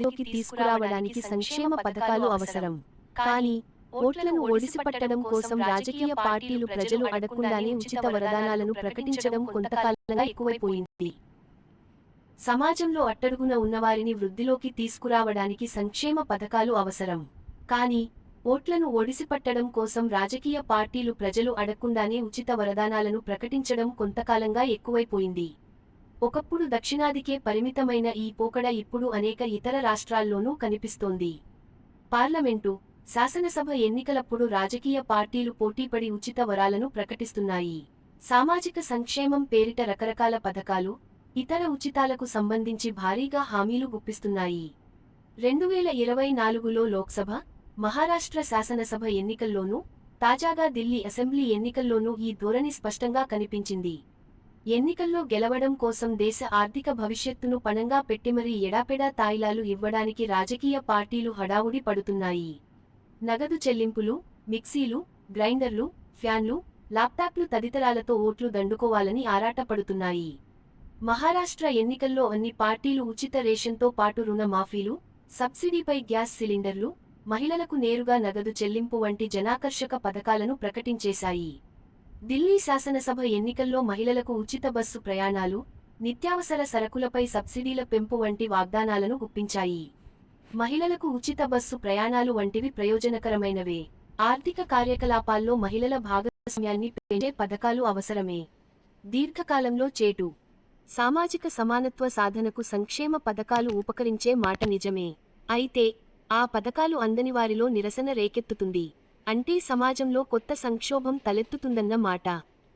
మధ్యలోకి తీసుకురావడానికి సంక్షేమ పథకాలు అవసరం. కానీ ఓట్లను ఒడిసిపట్టడం కోసం రాజకీయ పార్టీలు ప్రజలు అడగకుండానే ఉచిత వరదానాలను ప్రకటించడం కొంతకాలంగా ఎక్కువైపోయింది. సమాజంలో అట్టడుగున ఉన్నవారిని వృద్ధిలోకి తీసుకురావడానికి సంక్షేమ పథకాలు అవసరం. కానీ ఓట్లను ఒడిసిపట్టడం కోసం రాజకీయ పార్టీలు ప్రజలు అడగకుండానే ఉచిత వరదానాలను ప్రకటించడం కొంతకాలంగా ఎక్కువైపోయింది. ఒకప్పుడు దక్షిణాదికే పరిమితమైన ఈ పోకడ ఇప్పుడు అనేక ఇతర రాష్ట్రాల్లోనూ కనిపిస్తోంది. పార్లమెంటు శాసనసభ ఎన్నికలప్పుడు రాజకీయ పార్టీలు పోటీపడి ఉచిత వరాలను ప్రకటిస్తున్నాయి. సామాజిక సంక్షేమం పేరిట రకరకాల పథకాలు ఇతర ఉచితాలకు సంబంధించి భారీగా హామీలు గుప్పిస్తున్నాయి. రెండు వేల ఇరవై నాలుగులో లోక్సభ మహారాష్ట్ర శాసనసభ ఎన్నికల్లోనూ తాజాగా ఢిల్లీ అసెంబ్లీ ఎన్నికల్లోనూ ఈ ధోరణి స్పష్టంగా కనిపించింది. ఎన్నికల్లో గెలవడం కోసం దేశ ఆర్థిక భవిష్యత్తును పణంగా పెట్టి మరీ ఎడాపెడా తాయిలాలు ఇవ్వడానికి రాజకీయ పార్టీలు హడావుడి పడుతున్నాయి. నగదు చెల్లింపులు మిక్సీలు గ్రైండర్లు ఫ్యాన్లు ల్యాప్టాప్లు తదితరాలతో ఓట్లు దండుకోవాలని ఆరాటపడుతున్నాయి. మహారాష్ట్ర ఎన్నికల్లో అన్ని పార్టీలు ఉచిత రేషన్తో పాటు రుణ మాఫీలు సబ్సిడీపై గ్యాస్ సిలిండర్లు మహిళలకు నేరుగా నగదు చెల్లింపు వంటి జనాకర్షక పథకాలను ప్రకటించేశాయి. ఢిల్లీ శాసనసభ ఎన్నికల్లో మహిళలకు ఉచిత బస్సు ప్రయాణాలు నిత్యావసర సరకులపై సబ్సిడీల పెంపు వంటి వాగ్దానాలను గుప్పించాయి. మహిళలకు ఉచిత బస్సు ప్రయాణాలు వంటివి ప్రయోజనకరమైనవే. ఆర్థిక కార్యకలాపాల్లో మహిళల భాగస్వామ్యాన్ని పెంచే పథకాలు అవసరమే. దీర్ఘకాలంలో చేటు. సామాజిక సమానత్వ సాధనకు సంక్షేమ పథకాలు ఉపకరించే మాట నిజమే. అయితే ఆ పథకాలు అందని వారిలో నిరసన రేకెత్తుతుంది. అంటే సమాజంలో కొత్త సంక్షోభం తలెత్తుతుందన్న మాట.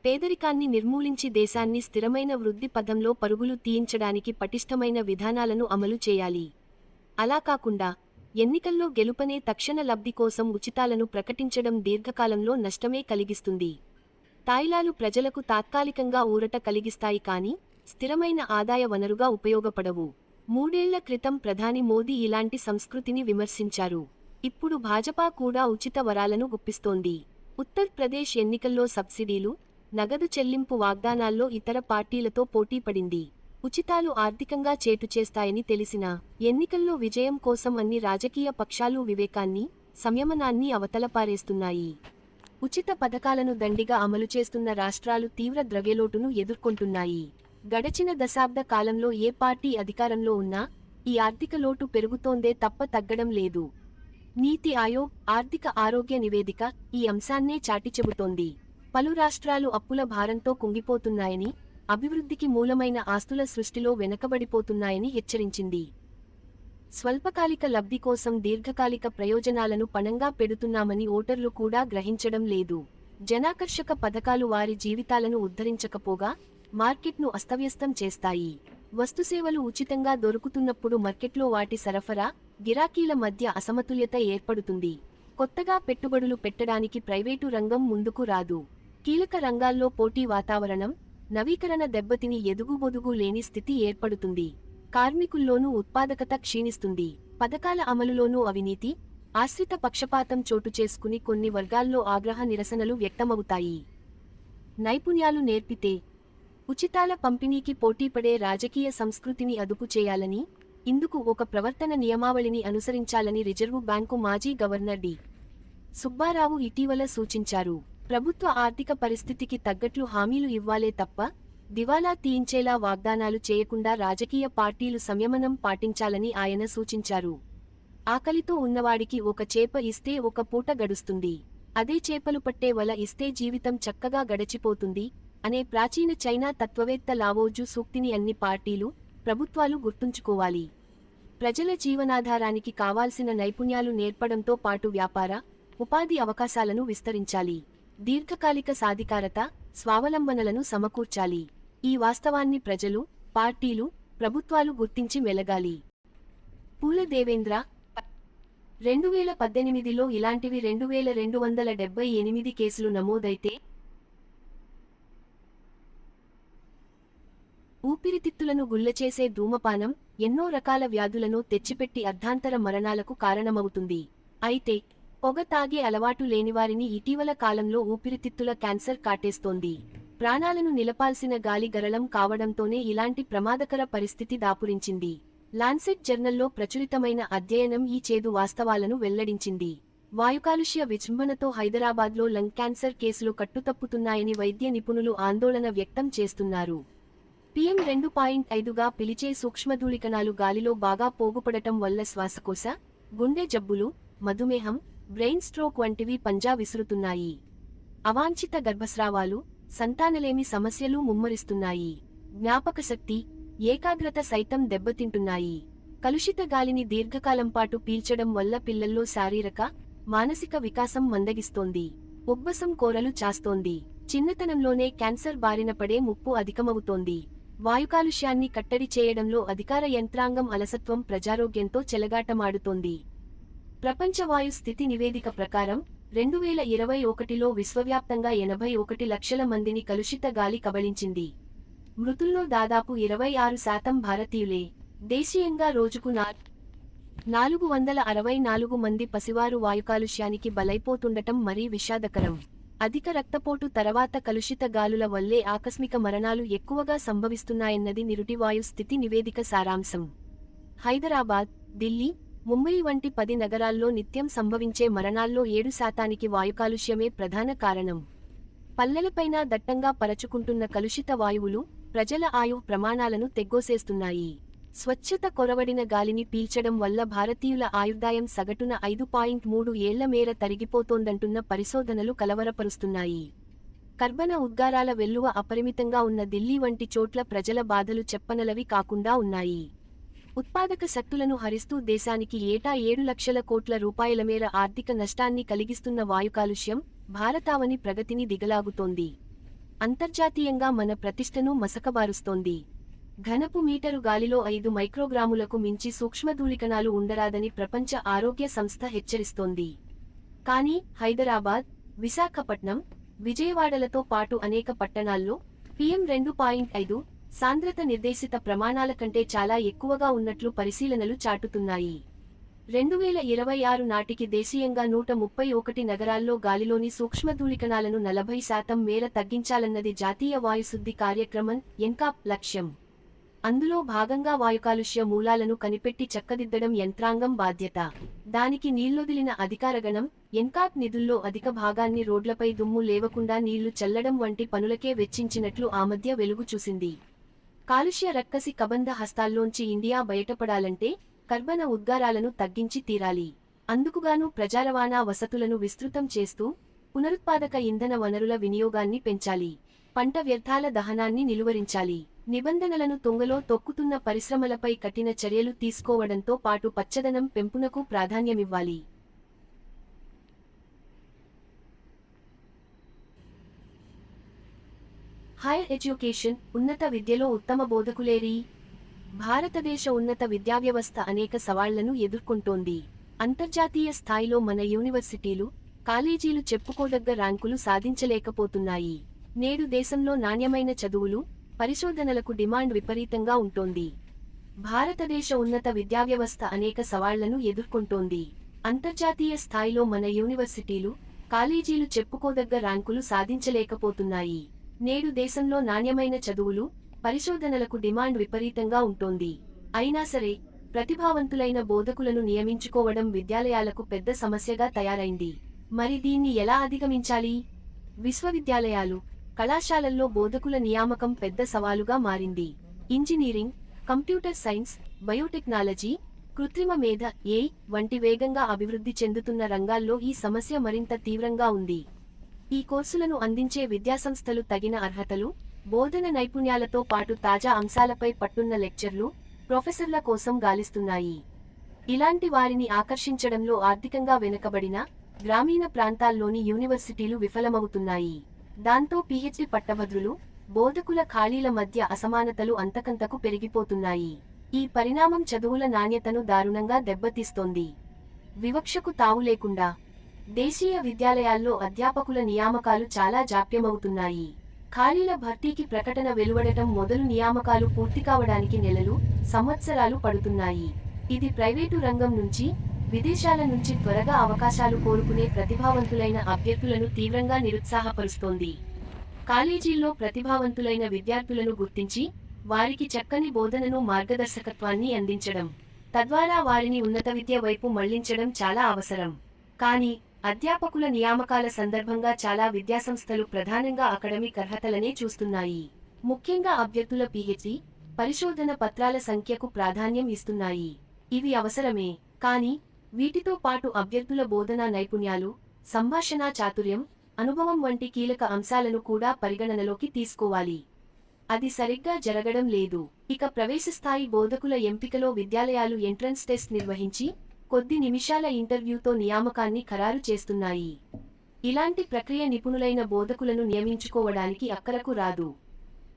పేదరికాన్ని నిర్మూలించి దేశాన్ని స్థిరమైన వృద్ధి పదంలో పరుగులు తీయించడానికి పటిష్టమైన విధానాలను అమలు చేయాలి. అలా కాకుండా ఎన్నికల్లో గెలుపనే తక్షణ లబ్ధి కోసం ఉచితాలను ప్రకటించడం దీర్ఘకాలంలో నష్టమే కలిగిస్తుంది. తాయిలాలు ప్రజలకు తాత్కాలికంగా ఊరట కలిగిస్తాయి కానీ స్థిరమైన ఆదాయ వనరుగా ఉపయోగపడవు. మూడేళ్ళ క్రితం ప్రధాని మోదీ ఇలాంటి సంస్కృతిని విమర్శించారు. ఇప్పుడు భాజపా కూడా ఉచిత వరాలను గుప్పిస్తోంది. ఉత్తర్ప్రదేశ్ ఎన్నికల్లో సబ్సిడీలు నగదు చెల్లింపు వాగ్దానాల్లో ఇతర పార్టీలతో పోటీపడింది ఉచితాలు ఆర్థికంగా చేటు చేస్తాయని తెలిసినా ఎన్నికల్లో విజయం కోసం అన్ని రాజకీయ పక్షాలు వివేకాన్ని సంయమనాన్ని అవతలపారేస్తున్నాయి ఉచిత పథకాలను దండిగా అమలు చేస్తున్న రాష్ట్రాలు తీవ్ర ద్రవ్యలోటును ఎదుర్కొంటున్నాయి. గడచిన దశాబ్ద కాలంలో ఏ పార్టీ అధికారంలో ఉన్నా ఈ ఆర్థిక లోటు పెరుగుతోందే తప్ప తగ్గడం లేదు. నీతి ఆయోగ్ ఆర్థిక ఆరోగ్య నివేదిక ఈ అంశాన్నే చాటిచెబుతోంది పలు రాష్ట్రాలు అప్పుల భారంతో కుంగిపోతున్నాయని అభివృద్ధికి మూలమైన ఆస్తుల సృష్టిలో వెనకబడిపోతున్నాయని హెచ్చరించింది. స్వల్పకాలిక లబ్ధి కోసం దీర్ఘకాలిక ప్రయోజనాలను పణంగా పెడుతున్నామని ఓటర్లు కూడా గ్రహించడం లేదు. జనాకర్షక పథకాలు వారి జీవితాలను ఉద్ధరించకపోగా మార్కెట్ను అస్తవ్యస్తం చేస్తాయి. వస్తుసేవలు ఉచితంగా దొరుకుతున్నప్పుడు మార్కెట్లో వాటి సరఫరా గిరాకీల మధ్య అసమతుల్యత ఏర్పడుతుంది. కొత్తగా పెట్టుబడులు పెట్టడానికి ప్రైవేటు రంగం ముందుకు రాదు. కీలక రంగాల్లో పోటీ వాతావరణం నవీకరణ దెబ్బతిని ఎదుగుబొదుగు లేని స్థితి ఏర్పడుతుంది. కార్మికుల్లోనూ ఉత్పాదకత క్షీణిస్తుంది. పథకాల అమలులోనూ అవినీతి ఆశ్రిత పక్షపాతం చోటు చేసుకుని కొన్ని వర్గాల్లో ఆగ్రహ నిరసనలు వ్యక్తమవుతాయి. నైపుణ్యాలు నేర్పితే ఉచితాల పంపిణీకి పోటీపడే రాజకీయ సంస్కృతిని అదుపు చేయాలని ఇందుకు ఒక ప్రవర్తన నియమావళిని అనుసరించాలని రిజర్వు బ్యాంకు మాజీ గవర్నర్ డి. సుబ్బారావు ఇటీవల సూచించారు. ప్రభుత్వ ఆర్థిక పరిస్థితికి తగ్గట్లు హామీలు ఇవ్వాలే తప్ప దివాలా తీయించేలా వాగ్దానాలు చేయకుండా రాజకీయ పార్టీలు సంయమనం పాటించాలని ఆయన సూచించారు. ఆకలితో ఉన్నవాడికి ఒక చేప ఇస్తే ఒక పూట గడుస్తుంది. అదే చేపలు పట్టే వల ఇస్తే జీవితం చక్కగా గడచిపోతుంది అనే ప్రాచీన చైనా తత్వవేత్త లావోజు సూక్తిని అన్ని పార్టీలు ప్రభుత్వాలు గుర్తుంచుకోవాలి. ప్రజల జీవనాధారానికి కావాల్సిన నైపుణ్యాలు నేర్పడంతో పాటు వ్యాపార ఉపాధి అవకాశాలను విస్తరించాలి. దీర్ఘకాలిక సాధికారత స్వావలంబనలను సమకూర్చాలి. ఈ వాస్తవాన్ని ప్రజలు పార్టీలు ప్రభుత్వాలు గుర్తించి మెలగాలి. పూల దేవేంద్ర రెండు వేల పద్దెనిమిదిలో ఇలాంటివి రెండు వేల రెండు వందల డెబ్బై ఎనిమిది కేసులు నమోదైతే ఊపిరితిత్తులను గుల్లచేసే ధూమపానం ఎన్నో రకాల వ్యాధులను తెచ్చిపెట్టి అర్ధాంతర మరణాలకు కారణమవుతుంది. అయితే పొగ తాగే అలవాటు లేనివారిని ఇటీవల కాలంలో ఊపిరితిత్తుల క్యాన్సర్ కాటేస్తోంది. ప్రాణాలను నిలపాల్సిన గాలి గరళం కావడంతోనే ఇలాంటి ప్రమాదకర పరిస్థితి దాపురించింది. లాన్సెట్ జర్నల్లో ప్రచురితమైన అధ్యయనం ఈ చేదు వాస్తవాలను వెల్లడించింది. వాయుకాలుష్య విజృంభణతో హైదరాబాద్లో లంగ్ క్యాన్సర్ కేసులు కట్టుతప్పుతున్నాయని వైద్య నిపుణులు ఆందోళన వ్యక్తం చేస్తున్నారు. పిఎం రెండు పాయింట్ ఐదుగా పిలిచే సూక్ష్మధూళికణాలు గాలిలో బాగా పోగుపడటం వల్ల శ్వాసకోశ గుండె జబ్బులు మధుమేహం బ్రెయిన్ స్ట్రోక్ వంటివి పంజా విసురుతున్నాయి. అవాంఛిత గర్భస్రావాలు సంతానలేమి సమస్యలు ముమ్మరిస్తున్నాయి. జ్ఞాపకశక్తి ఏకాగ్రత సైతం దెబ్బతింటున్నాయి. కలుషిత గాలిని దీర్ఘకాలం పాటు పీల్చడం వల్ల పిల్లల్లో శారీరక మానసిక వికాసం మందగిస్తోంది. ఉబ్బసం కోరలు చాస్తోంది. చిన్నతనంలోనే క్యాన్సర్ బారిన పడే ముప్పు అధికమవుతోంది. వాయుకాలుష్యాన్ని కట్టడి చేయడంలో అధికార యంత్రాంగం అలసత్వం ప్రజారోగ్యంతో చెలగాటమాడుతోంది. ప్రపంచ వాయు స్థితి నివేదిక ప్రకారం రెండు వేల ఇరవై ఒకటిలో విశ్వవ్యాప్తంగా ఎనభై ఒకటి లక్షల మందిని కలుషిత గాలి కబళించింది. మృతుల్లో దాదాపు ఇరవై ఆరు శాతం భారతీయులే. దేశీయంగా రోజుకు నా నాలుగు వందల అరవై నాలుగు మంది పసివారు వాయుకాలుష్యానికి బలైపోతుండటం మరీ విషాదకరం. అధిక రక్తపోటు తర్వాత కలుషిత గాలుల వల్లే ఆకస్మిక మరణాలు ఎక్కువగా సంభవిస్తున్నాయన్నది నిరుటివాయు స్థితి నివేదిక సారాంశం. హైదరాబాద్ ఢిల్లీ ముంబై వంటి పది నగరాల్లో నిత్యం సంభవించే మరణాల్లో ఏడు శాతానికి వాయుకాలుష్యమే ప్రధాన కారణం. పల్లెలపైన దట్టంగా పరచుకుంటున్న కలుషిత వాయువులు ప్రజల ఆయు ప్రమాణాలను తెగ్గోసేస్తున్నాయి. స్వచ్ఛత కొరవడిన గాలిని పీల్చడం వల్ల భారతీయుల ఆయుర్దాయం సగటున ఐదు పాయింట్ మూడు ఏళ్ళ మేర తరిగిపోతోందంటున్న పరిశోధనలు కలవరపరుస్తున్నాయి. కర్బన ఉద్గారాల వెల్లువ అపరిమితంగా ఉన్న ఢిల్లీ వంటి చోట్ల ప్రజల బాధలు చెప్పనలవి కాకుండా ఉన్నాయి. ఉత్పాదక శక్తులను హరిస్తూ దేశానికి ఏటా ఏడు లక్షల కోట్ల రూపాయల మేర ఆర్థిక నష్టాన్ని కలిగిస్తున్న వాయుకాలుష్యం భారతావని ప్రగతిని దిగలాగుతోంది. అంతర్జాతీయంగా మన ప్రతిష్టను మసకబారుస్తోంది. ఘనపు మీటరు గాలిలో ఐదు మైక్రోగ్రాములకు మించి సూక్ష్మధూళికణాలు ఉండరాదని ప్రపంచ ఆరోగ్య సంస్థ హెచ్చరిస్తోంది. కానీ హైదరాబాద్ విశాఖపట్నం విజయవాడలతో పాటు అనేక పట్టణాల్లో పీఎం రెండు పాయింట్ ఐదు సాంద్రత నిర్దేశిత ప్రమాణాల కంటే చాలా ఎక్కువగా ఉన్నట్లు పరిశీలనలు చాటుతున్నాయి. రెండు వేల ఇరవై ఆరు నాటికి దేశీయంగా నూట ముప్పై ఒకటి నగరాల్లో గాలిలోని సూక్ష్మధూళికణాలను నలభై శాతం మేర తగ్గించాలన్నది జాతీయ వాయుశుద్ధి కార్యక్రమం ఎన్కాప్ లక్ష్యం. అందులో భాగంగా వాయుకాలుష్య మూలాలను కనిపెట్టి చక్కదిద్దడం యంత్రాంగం బాధ్యత. దానికి నీళ్ళొదిలిన అధికారగణం ఎన్కాప్ నిధుల్లో అధిక భాగాన్ని రోడ్లపై దుమ్ము లేవకుండా నీళ్ళు చల్లడం వంటి పనులకే వెచ్చించినట్లు ఆ మధ్య వెలుగు చూసింది. కాలుష్య రక్కసి కబంధ హస్తాల్లోంచి ఇండియా బయటపడాలంటే కర్బన ఉద్గారాలను తగ్గించి తీరాలి. అందుకుగాను ప్రజారవాణా వసతులను విస్తృతం చేస్తూ పునరుత్పాదక ఇంధన వనరుల వినియోగాన్ని పెంచాలి. పంట వ్యర్థాల దహనాన్ని నిలువరించాలి. నిబంధనలను తొంగలో తొక్కుతున్న పరిశ్రమలపై కఠిన చర్యలు తీసుకోవడంతో పాటు పచ్చదనం పెంపునకు ప్రాధాన్యమివ్వాలి. హైర్ ఎడ్యుకేషన్ ఉన్నత విద్యలో ఉత్తమ బోధకులేరి. భారతదేశ ఉన్నత విద్యావ్యవస్థ అనేక సవాళ్ళను ఎదుర్కొంటోంది. అంతర్జాతీయ స్థాయిలో మన యూనివర్సిటీలు కాలేజీలు చెప్పుకోదగ్గ ర్యాంకులు సాధించలేకపోతున్నాయి. నేడు దేశంలో నాణ్యమైన చదువులు పరిశోధనలకు డిమాండ్ విపరీతంగా ఉంటోంది. భారతదేశ ఉన్నత విద్యావ్యవస్థ అనేక సవాళ్ళను ఎదుర్కొంటోంది. అంతర్జాతీయ స్థాయిలో మన యూనివర్సిటీలు కాలేజీలు చెప్పుకోదగ్గ ర్యాంకులు సాధించలేకపోతున్నాయి. నేడు దేశంలో నాణ్యమైన చదువులు పరిశోధనలకు డిమాండ్ విపరీతంగా ఉంటోంది. అయినా సరే ప్రతిభావంతులైన బోధకులను నియమించుకోవడం విద్యాలయాలకు పెద్ద సమస్యగా తయారైంది. మరి దీన్ని ఎలా అధిగమించాలి? విశ్వవిద్యాలయాలు కళాశాలల్లో బోధకుల నియామకం పెద్ద సవాలుగా మారింది. ఇంజనీరింగ్ కంప్యూటర్ సైన్స్ బయోటెక్నాలజీ కృత్రిమ మేధ ఏ వంటి వేగంగా అభివృద్ధి చెందుతున్న రంగాల్లో ఈ సమస్య మరింత తీవ్రంగా ఉంది. ఈ కోర్సులను అందించే విద్యాసంస్థలు తగిన అర్హతలు బోధన నైపుణ్యాలతో పాటు తాజా అంశాలపై పట్టున్న లెక్చర్లు ప్రొఫెసర్ల కోసం గాలిస్తున్నాయి. ఇలాంటి వారిని ఆకర్షించడంలో ఆర్థికంగా వెనుకబడిన గ్రామీణ ప్రాంతాల్లోని యూనివర్సిటీలు విఫలమవుతున్నాయి. దాంతో పిహెచ్డి పట్టభద్రులు బోధకుల ఖాళీల మధ్య అసమానతలు అంతకంతకు పెరిగిపోతున్నాయి. ఈ పరిణామం చదువుల నాణ్యతను దారుణంగా దెబ్బతీస్తోంది. వివక్షకు తావు లేకుండా దేశీయ విద్యాలయాల్లో అధ్యాపకుల నియామకాలు చాలా జాప్యమవుతున్నాయి. ఖాళీల భర్తీకి ప్రకటన వెలువడటం మొదలు నియామకాలు పూర్తి కావడానికి నెలలు సంవత్సరాలు పడుతున్నాయి. ఇది ప్రైవేటు రంగం నుంచి విదేశాల నుంచి త్వరగా అవకాశాలు కోరుకునే ప్రతిభావంతులైన అభ్యర్థులను తీవ్రంగా నిరుత్సాహపరుస్తోంది. కాలేజీల్లో ప్రతిభావంతులైన విద్యార్థులను గుర్తించి వారికి చక్కని బోధనను మార్గదర్శకత్వాన్ని అందించడం తద్వారా వారిని ఉన్నత విద్య వైపు మళ్ళించడం చాలా అవసరం. కానీ అధ్యాపకుల నియామకాల సందర్భంగా చాలా విద్యాసంస్థలు ప్రధానంగా అకడమిక్ అర్హతలనే చూస్తున్నాయి. ముఖ్యంగా అభ్యర్థుల పిహెచ్డి పరిశోధన పత్రాల సంఖ్యకు ప్రాధాన్యం ఇస్తున్నాయి. ఇవి అవసరమే కానీ వీటితో పాటు అభ్యర్థుల బోధనా నైపుణ్యాలు సంభాషణా చాతుర్యం అనుభవం వంటి కీలక అంశాలను కూడా పరిగణనలోకి తీసుకోవాలి. అది సరిగ్గా జరగడం లేదు. ఇక ప్రవేశ స్థాయి బోధకుల ఎంపికలో విద్యాలయాలు ఎంట్రన్స్ టెస్ట్ నిర్వహించి కొద్ది నిమిషాల ఇంటర్వ్యూతో నియామకాన్ని ఖరారు చేస్తున్నాయి. ఇలాంటి ప్రక్రియ నిపుణులైన బోధకులను నియమించుకోవడానికి అక్కరకు రాదు.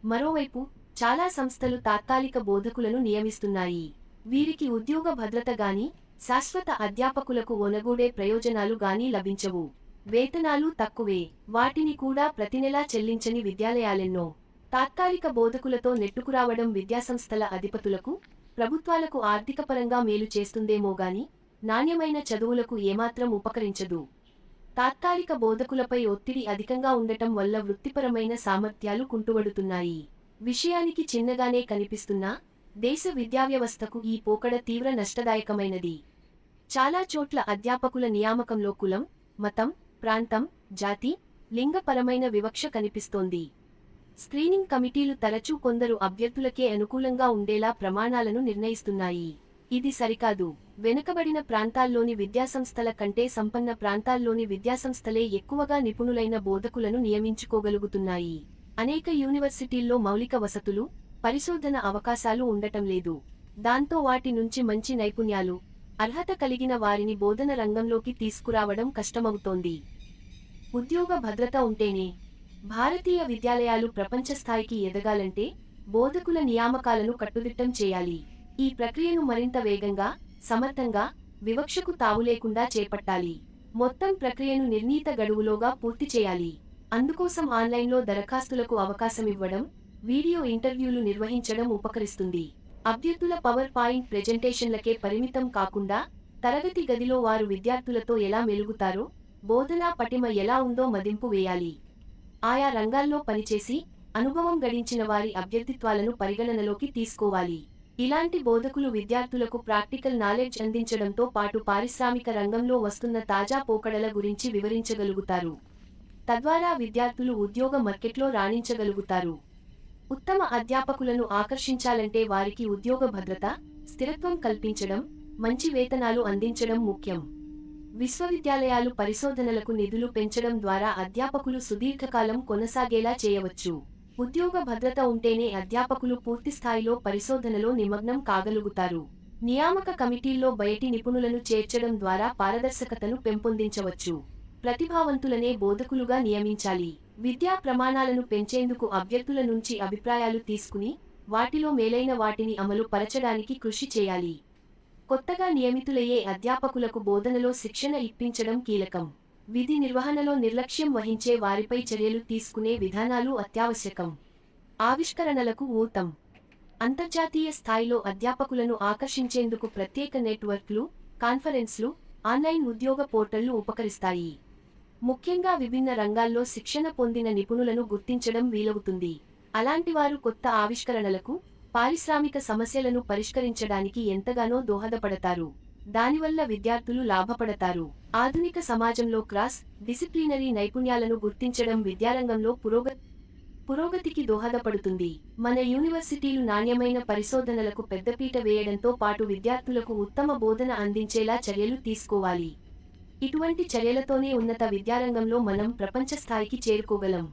మరోవైపు చాలా సంస్థలు తాత్కాలిక బోధకులను నియమిస్తున్నాయి. వీరికి ఉద్యోగ భద్రత గాని శాశ్వత అధ్యాపకులకు ఒనగూడే ప్రయోజనాలు గాని లభించవు. వేతనాలు తక్కువే. వాటిని కూడా ప్రతినెలా చెల్లించని విద్యాలయాలెన్నో. తాత్కాలిక బోధకులతో నెట్టుకురావడం విద్యాసంస్థల అధిపతులకు ప్రభుత్వాలకు ఆర్థికపరంగా మేలు చేస్తుందేమో గాని నాణ్యమైన చదువులకు ఏమాత్రం ఉపకరించదు. తాత్కాలిక బోధకులపై ఒత్తిడి అధికంగా ఉండటం వల్ల వృత్తిపరమైన సామర్థ్యాలు కుంటువడుతున్నాయి విషయానికి చిన్నగానే కనిపిస్తున్నా దేశ విద్యావ్యవస్థకు ఈ పోకడ తీవ్ర నష్టదాయకమైనది. చాలా చోట్ల అధ్యాపకుల నియామకంలో కులం మతం ప్రాంతం జాతి లింగపరమైన వివక్ష కనిపిస్తోంది. స్క్రీనింగ్ కమిటీలు తరచూ కొందరు అభ్యర్థులకే అనుకూలంగా ఉండేలా ప్రమాణాలను నిర్ణయిస్తున్నాయి. ఇది సరికాదు. వెనుకబడిన ప్రాంతాల్లోని విద్యాసంస్థల కంటే సంపన్న ప్రాంతాల్లోని విద్యాసంస్థలే ఎక్కువగా నిపుణులైన బోధకులను నియమించుకోగలుగుతున్నాయి. అనేక యూనివర్సిటీల్లో మౌలిక వసతులు పరిశోధన అవకాశాలు ఉండటం లేదు. దాంతో వాటి నుంచి మంచి నైపుణ్యాలు అర్హత కలిగిన వారిని బోధన రంగంలోకి తీసుకురావడం కష్టమవుతోంది. ఉద్యోగ భద్రత ఉంటేనే భారతీయ విద్యాలయాలు ప్రపంచ స్థాయికి ఎదగాలంటే బోధకుల నియామకాలను కట్టుదిట్టం చేయాలి. ఈ ప్రక్రియను మరింత వేగంగా సమర్థంగా వివక్షకు తావులేకుండా చేపట్టాలి. మొత్తం ప్రక్రియను నిర్ణీత గడువులోగా పూర్తి చేయాలి. అందుకోసం ఆన్లైన్లో దరఖాస్తులకు అవకాశమివ్వడం వీడియో ఇంటర్వ్యూలు నిర్వహించడం ఉపకరిస్తుంది. అభ్యర్థుల పవర్ పాయింట్ ప్రెజెంటేషన్లకే పరిమితం కాకుండా తరగతి గదిలో వారు విద్యార్థులతో ఎలా మెలుగుతారో బోధనా పటిమ ఎలా ఉందో మదింపు వేయాలి. ఆయా రంగాల్లో పనిచేసి అనుభవం గడించిన వారి అభ్యర్థిత్వాలను పరిగణనలోకి తీసుకోవాలి. ఇలాంటి బోధకులు విద్యార్థులకు ప్రాక్టికల్ నాలెడ్జ్ అందించడంతో పాటు పారిశ్రామిక రంగంలో వస్తున్న తాజా పోకడల గురించి వివరించగలుగుతారు. తద్వారా విద్యార్థులు ఉద్యోగ మార్కెట్లో రాణించగలుగుతారు. ఉత్తమ అధ్యాపకులను ఆకర్షించాలంటే వారికి ఉద్యోగ భద్రత స్థిరత్వం కల్పించడం మంచి వేతనాలు అందించడం ముఖ్యం. విశ్వవిద్యాలయాలు పరిశోధనలకు నిధులు పెంచడం ద్వారా అధ్యాపకులు సుదీర్ఘకాలం కొనసాగేలా చేయవచ్చు. ఉద్యోగ భద్రత ఉంటేనే అధ్యాపకులు పూర్తి స్థాయిలో పరిశోధనలో నిమగ్నం కాగలుగుతారు. నియామక కమిటీల్లో బయటి నిపుణులను చేర్చడం ద్వారా పారదర్శకతను పెంపొందించవచ్చు. ప్రతిభావంతులనే బోధకులుగా నియమించాలి. విద్యా ప్రమాణాలను పెంచేందుకు అభ్యర్థుల నుంచి అభిప్రాయాలు తీసుకుని వాటిలో మేలైన వాటిని అమలు పరచడానికి కృషి చేయాలి. కొత్తగా నియమితులయ్యే అధ్యాపకులకు బోధనలో శిక్షణ ఇప్పించడం కీలకం. విధి నిర్వహణలో నిర్లక్ష్యం వహించే వారిపై చర్యలు తీసుకునే విధానాలు అత్యావశ్యకం. ఆవిష్కరణలకు ఊతం. అంతర్జాతీయ స్థాయిలో అధ్యాపకులను ఆకర్షించేందుకు ప్రత్యేక నెట్వర్క్లు కాన్ఫరెన్స్లు ఆన్లైన్ ఉద్యోగ పోర్టళ్ళు ఉపకరిస్తాయి. ముఖ్యంగా విభిన్న రంగాల్లో శిక్షణ పొందిన నిపుణులను గుర్తించడం వీలవుతుంది. అలాంటివారు కొత్త ఆవిష్కరణలకు పారిశ్రామిక సమస్యలను పరిష్కరించడానికి ఎంతగానో దోహదపడతారు. దానివల్ల విద్యార్థులు లాభపడతారు. ఆధునిక సమాజంలో క్రాస్ డిసిప్లినరీ నైపుణ్యాలను గుర్తించడం విద్యారంగంలో పురోగ పురోగతికి దోహదపడుతుంది. మన యూనివర్సిటీలు నాణ్యమైన పరిశోధనలకు పెద్దపీట వేయడంతో పాటు విద్యార్థులకు ఉత్తమ బోధన అందించేలా చర్యలు తీసుకోవాలి. ఇటువంటి చర్యలతోనే ఉన్నత విద్యారంగంలో మనం ప్రపంచ స్థాయికి చేరుకోగలం.